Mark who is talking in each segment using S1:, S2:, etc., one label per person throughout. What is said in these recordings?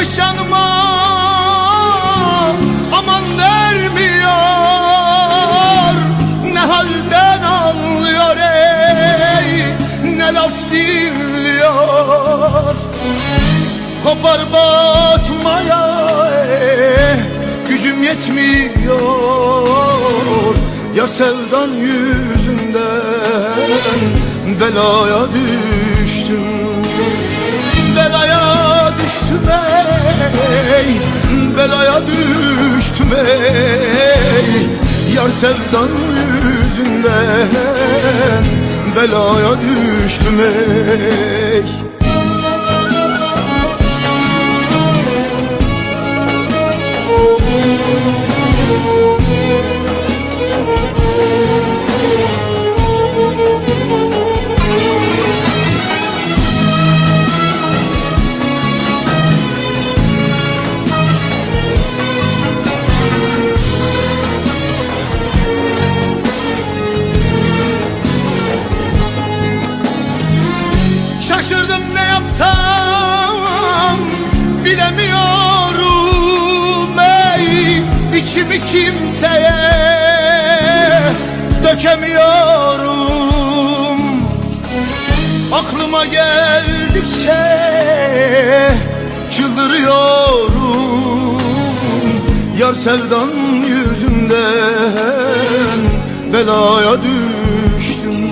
S1: Yanmış canıma aman vermiyor. Ne halden anlıyor ey ne laf dirliyor Kopar batmaya gücüm yetmiyor. Ya sevdan yüzünden belaya düştüm. Belaya düştüm ey. Sevdan yüzünden Belaya düştüm ey dökemiyorum Aklıma geldikçe çıldırıyorum. Yar sevdan yüzünden belaya düştüm.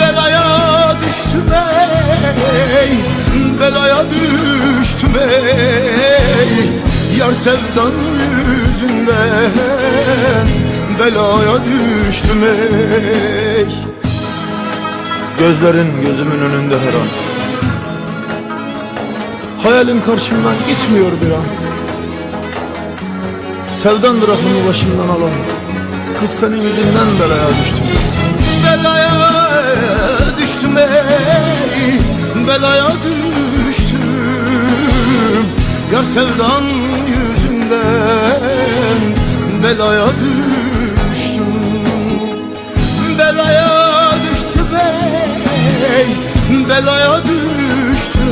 S1: Belaya düştüm ey Belaya düştüm ey. Yar sevdan yüzünden Belaya düştüm ey. Gözlerin gözümün önünde her an. Hayalin karşımdan gitmiyor bir an. Sevdandır aklımı başımdan alan. Kız senin yüzünden belaya düştüm. Belaya düştüm ey. Belaya düştüm. Yar sevdan yüzünden Belaya düştüm Belaya düştüm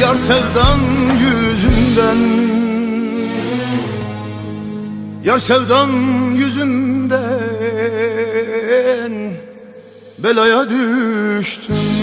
S1: Yar sevdan yüzünden. Yar sevdan yüzünden belaya düştüm